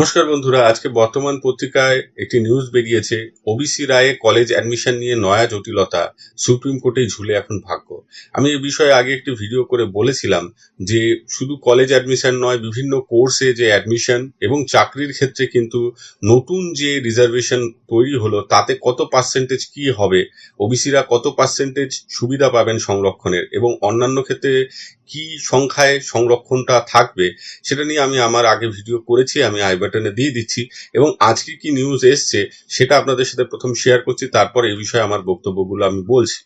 নমস্কার বন্ধুরা, আজকে বর্তমান পত্রিকায় একটি নিউজ বেরিয়েছে। ওবিসি রায়ে কলেজ অ্যাডমিশন নিয়ে নয়া জটিলতা, সুপ্রিম কোর্টে ঝুলে এখন ভাগ্য। আমি এ বিষয়ে আগে একটি ভিডিও করে বলেছিলাম যে, শুধু কলেজ অ্যাডমিশন নয়, বিভিন্ন কোর্সে যে অ্যাডমিশন এবং চাকরির ক্ষেত্রে কিন্তু নতুন যে রিজার্ভেশন তৈরি হলো, তাতে কত পার্সেন্টেজ কি হবে ওবিসিরা কত পার্সেন্টেজ সুবিধা পাবেন সংরক্ষণের এবং অন্যান্য ক্ষেত্রে কি সংখ্যায় সংরক্ষণটা থাকবে, সেটা নিয়ে আমি আমার আগে ভিডিও করেছি, আমি আই বাটনে দিয়ে দিচ্ছি এবং আজকে কি নিউজ এসছে সেটা আপনাদের সাথে প্রথম শেয়ার করছি, তারপর এই বিষয়ে আমার বক্তব্যগুলো আমি বলছি।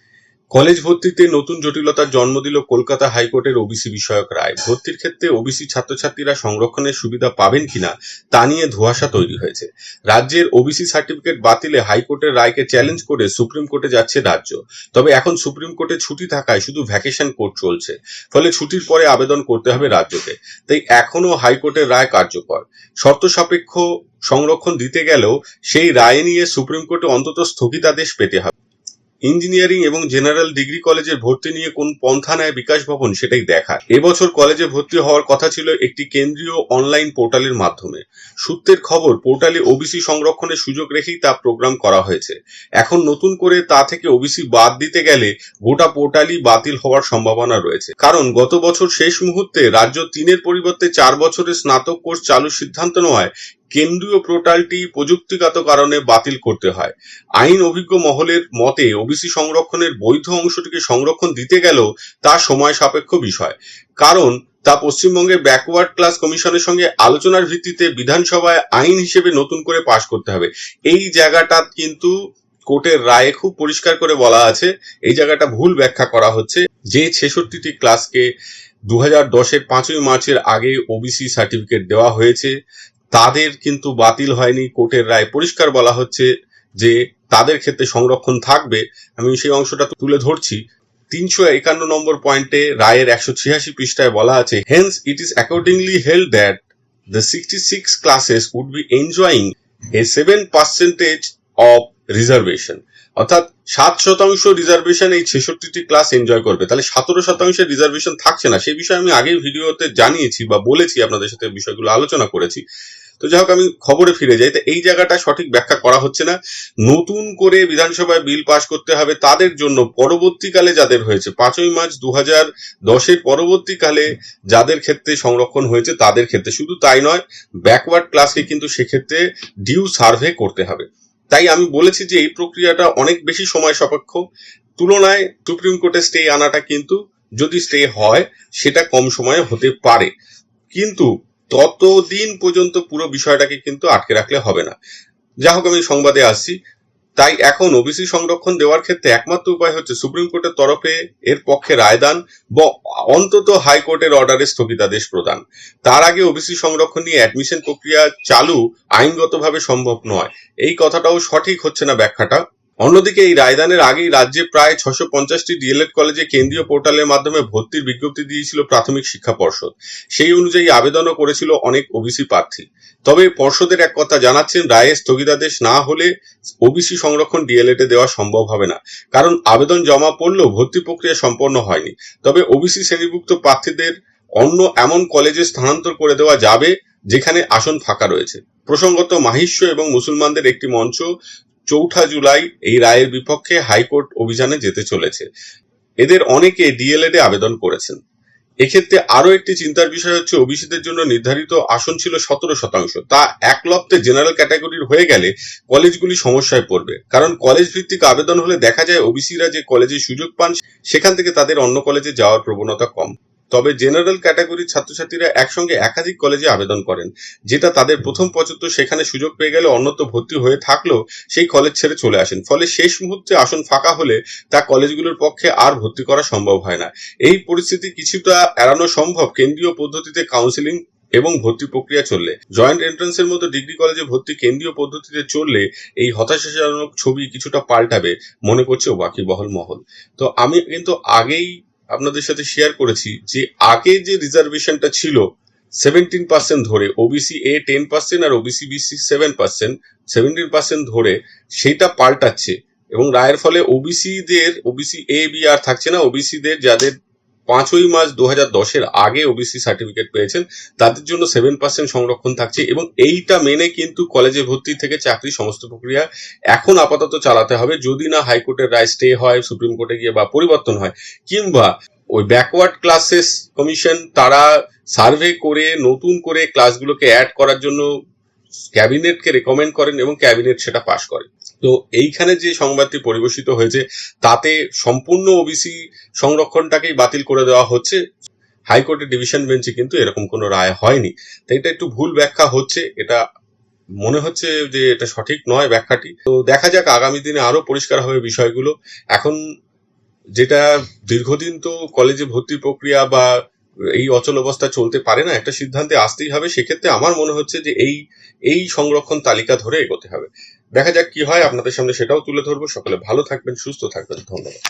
কলেজ ভর্তিতে নতুন জটিলতার জন্ম দিল কলকাতা হাইকোর্টের ওবিসি বিষয়ক রায়। ভর্তির ক্ষেত্রে ওবিসি ছাত্রছাত্রীরা সংরক্ষণের সুবিধা পাবেন কিনা তা নিয়ে ধোঁয়াশা তৈরি হয়েছে। রাজ্যের ওবিসি সার্টিফিকেট বাতিলে হাইকোর্টের রায়কে চ্যালেঞ্জ করে সুপ্রিম কোর্টে যাচ্ছে রাজ্য। তবে এখন সুপ্রিম কোর্টে ছুটি থাকায় শুধু ভ্যাকেশন কোর্ট চলছে। ফলে ছুটির পরে আবেদন করতে হবে রাজ্যকে। তাই এখনও হাইকোর্টের রায় কার্যকর। শর্ত সাপেক্ষ সংরক্ষণ দিতে গেলেও সেই রায় নিয়ে সুপ্রিম কোর্টে অন্তত স্থগিতাদেশ পেতে হবে। ইঞ্জিনিয়ারিং এবং জেনারেল ডিগ্রি কলেজের ভর্তি নিয়ে কোন পন্থা নেয় বিকাশ ভবন সেটাই দেখা এবছর কলেজে ভর্তি হওয়ার কথা ছিল একটি কেন্দ্রীয় অনলাইন পোর্টালের মাধ্যমে। সূত্রের খবর, পোর্টালে ওবিসি সংরক্ষণের সুযোগ রেখেই তা প্রোগ্রাম করা হয়েছে। এখন নতুন করে তা থেকে ওবিসি বাদ দিতে গেলে গোটা পোর্টালই বাতিল হওয়ার সম্ভাবনা রয়েছে। কারণ গত বছর শেষ মুহূর্তে রাজ্য তিনের পরিবর্তে চার বছরের স্নাতক কোর্স চালুর সিদ্ধান্ত নেওয়ায় কেন্দ্রীয় পোর্টালটি প্রযুক্তিগত কারণে বাতিল করতে হয়। আইন অভিজ্ঞ মহলের মতে, ওবিসি সংরক্ষণের বৈধ অংশটিকে সংরক্ষণ দিতে গেলেও তা সময় সাপেক্ষ বিষয়। কারণ, তা পশ্চিমবঙ্গের ব্যাকওয়ার্ড ক্লাস কমিশনের সঙ্গে আলোচনার ভিত্তিতে বিধানসভায় আইন হিসেবে নতুন করে পাশ করতে হবে। এই জায়গাটা কিন্তু কোর্টের রায়ে খুব পরিষ্কার করে বলা আছে। এই জায়গাটা ভুল ব্যাখ্যা করা হচ্ছে। যে ছেষট্টিটি ক্লাসকে দু হাজার দশের পাঁচই মার্চের আগে ওবিসি সার্টিফিকেট দেওয়া হয়েছে তাদের কিন্তু বাতিল হয়নি, কোর্টের রায় পরিষ্কার বলা হচ্ছে যে তাদের ক্ষেত্রে সংরক্ষণ থাকবে। আমি সেই অংশটা তুলে ধরছি। তিনশো একান্ন নম্বর পয়েন্টে রায়ের একশো ছিয়াশি পৃষ্ঠায় বলা আছে hence it is accordingly held that the sixty six classes would be enjoying a seven percentage of reservation অর্থাৎ সাত শতাংশ রিজার্ভেশন এই ছেষট্টিটি ক্লাস এনজয় করবে। তাহলে সতেরো শতাংশের রিজার্ভেশন থাকছে না। সেই বিষয়ে আমি আগের ভিডিওতে জানিয়েছি বা বলেছি, আপনাদের সাথে বিষয়গুলো আলোচনা করেছি। তো যাই হোক, আমি খবরে ফিরে যাই। তো এই জায়গাটা সঠিক ব্যাখ্যা করা হচ্ছে না। নতুন করে বিধানসভায় বিল পাশ করতে হবে তাদের জন্য পরবর্তীকালে যাদের হয়েছে, পাঁচই মার্চ দু হাজার দশের পরবর্তীকালে যাদের ক্ষেত্রে সংরক্ষণ হয়েছে তাদের ক্ষেত্রে। শুধু তাই নয় ব্যাকওয়ার্ড ক্লাসকে কিন্তু সেক্ষেত্রে ডিউ সার্ভে করতে হবে। তাই আমি বলেছি যে এই প্রক্রিয়াটা অনেক বেশি সময় সাপেক্ষ। তুলনায় সুপ্রিম কোর্টে স্টে আনাটা কিন্তু যদি স্টে হয়, সেটা কম সময়ে হতে পারে। কিন্তু ততদিন পর্যন্ত পুরো বিষয়টাকে কিন্তু আটকে রাখলে হবে না। যা হোক আমি সংবাদে আসছি তাই এখন ওবিসি সংরক্ষণ দেওয়ার ক্ষেত্রে একমাত্র উপায় হচ্ছে সুপ্রিম কোর্টের তরফে এর পক্ষে রায়দান বা অন্তত হাইকোর্টের অর্ডারে স্থগিতাদেশ প্রদান। তার আগে ওবিসি সংরক্ষণ নিয়ে অ্যাডমিশন প্রক্রিয়া চালু আইনগতভাবে সম্ভব নয়। এই কথাটাও সঠিক হচ্ছে না ব্যাখ্যাটা। অন্যদিকে এই রায়দানের আগেই রাজ্যে প্রায় ছশো পঞ্চাশটি ডিএলএড কলেজে কেন্দ্রীয় পোর্টালের মাধ্যমে ভর্তির বিজ্ঞপ্তি দিয়েছিল প্রাথমিক শিক্ষা পর্ষদ। সেই অনুযায়ী আবেদনও করেছিল অনেক ওবিসি প্রার্থী। তবে পর্ষদের এক কথা জানাচ্ছেন, রায়ে স্থগিতাদেশ না হলে ওবিসি সংরক্ষণ ডিএলএড এ দেওয়া সম্ভব হবে না। কারণ আবেদন জমা পড়লেও ভর্তি প্রক্রিয়া সম্পন্ন হয়নি। তবে ওবিসি শ্রেণীভুক্ত প্রার্থীদের অন্য এমন কলেজে স্থানান্তর করে দেওয়া যাবে, যেখানে আসন ফাঁকা রয়েছে। প্রসঙ্গত মাহিষ্য এবং মুসলমানদের একটি মঞ্চ চৌঠা জুলাই এই রায়ের বিপক্ষে হাইকোর্ট অভিযানে যেতে চলেছে। এদের অনেকে ডিএলএড এ আবেদন করেছেন। এক্ষেত্রে আরও একটি চিন্তার বিষয় হচ্ছে, ওবিসিদের জন্য নির্ধারিত আসন ছিল সতেরো শতাংশ। তা এক জেনারেল ক্যাটাগরির হয়ে গেলে কলেজগুলি সমস্যায় পড়বে। কারণ কলেজ ভিত্তিক আবেদন হলে দেখা যায়, ওবিসিরা যে কলেজে সুযোগ পান, সেখান থেকে তাদের অন্য কলেজে যাওয়ার প্রবণতা কম। তবে জেনারেল ক্যাটাগরির ছাত্রছাত্রীরা একসঙ্গে একাধিক কলেজে আবেদন করেন। যেটা তাদের প্রথম পছন্দ সেখানে সুযোগ পেয়ে গেলে অন্যত্র ভর্তি হয়ে থাকলেও সেই কলেজ ছেড়ে চলে আসেন। ফলে শেষ মুহূর্তে আসন ফাঁকা হলে তা কলেজগুলোর পক্ষে আর ভর্তি করা সম্ভব হয় না। এই পরিস্থিতি কিছুটা এড়ানো সম্ভব কেন্দ্রীয় পদ্ধতিতে কাউন্সিলিং এবং ভর্তি প্রক্রিয়া চললে। জয়েন্ট এন্ট্রান্সের মতো ডিগ্রি কলেজে ভর্তি কেন্দ্রীয় পদ্ধতিতে চললে এই হতাশাজনক ছবি কিছুটা পাল্টাবে, মনে করছে ওয়াকিবহল মহল। তো আমি কিন্তু আগেই আপনাদের সাথে শেয়ার করেছি যে আগে যে রিজার্ভেশনটা ছিল সেভেন্টিন পার্সেন্ট ধরে OBC A ten percent R OBC BC seven percent seventeen percent ধরে সেটা পাল্টাচ্ছে এবং রায়ের ফলে ওবিসিদের ওবিসি এ বি আর থাকছে না ওবিসিদের যাদের পাঁচই মার্চ দু হাজার দশের আগে ওবিসি সার্টিফিকেট পেয়েছেন। তাদের জন্য সেভেন পার্সেন্ট সংরক্ষণ থাকছে এবং এইটা মেনে কিন্তু কলেজে ভর্তি থেকে চাকরি সমস্ত প্রক্রিয়া এখন আপাতত চালাতে হবে। যদি না হাইকোর্টের রায় স্টে হয়, সুপ্রিম কোর্টে গিয়ে বা পরিবর্তন হয়, কিংবা ওই ব্যাকওয়ার্ড ক্লাসেস কমিশন তারা সার্ভে করে, নতুন করে ক্লাসগুলোকে অ্যাড করার জন্য ক্যাবিনেটকে রেকমেন্ড করেন এবং ক্যাবিনেট সেটা পাশ করে তো এইখানে যে সংবাদটি পরিবেশিত হয়েছে, তাতে সম্পূর্ণ ওবিসি সংরক্ষণটাকেই বাতিল করে দেওয়া হচ্ছে। হাইকোর্টের ডিভিশন বেঞ্চে কিন্তু এরকম কোনো রায় হয়নি। তো এটা একটু ভুল ব্যাখ্যা হচ্ছে, এটা মনে হচ্ছে যে এটা সঠিক নয় ব্যাখ্যাটি। তো দেখা যাক, আগামী দিনে আরও পরিষ্কার হবে বিষয়গুলো। এখন যেটা দীর্ঘদিন তো কলেজে ভর্তি প্রক্রিয়া বা এই অচল অবস্থা চলতে পারে না, একটা সিদ্ধান্তে আসতেই হবে। সেক্ষেত্রে আমার মনে হচ্ছে যে এই এই সংরক্ষণ তালিকা ধরে এগোতে হবে। দেখা যাক কি হয়, আপনাদের সামনে সেটাও তুলে ধরবো। সকলে ভালো থাকবেন, সুস্থ থাকবেন। ধন্যবাদ।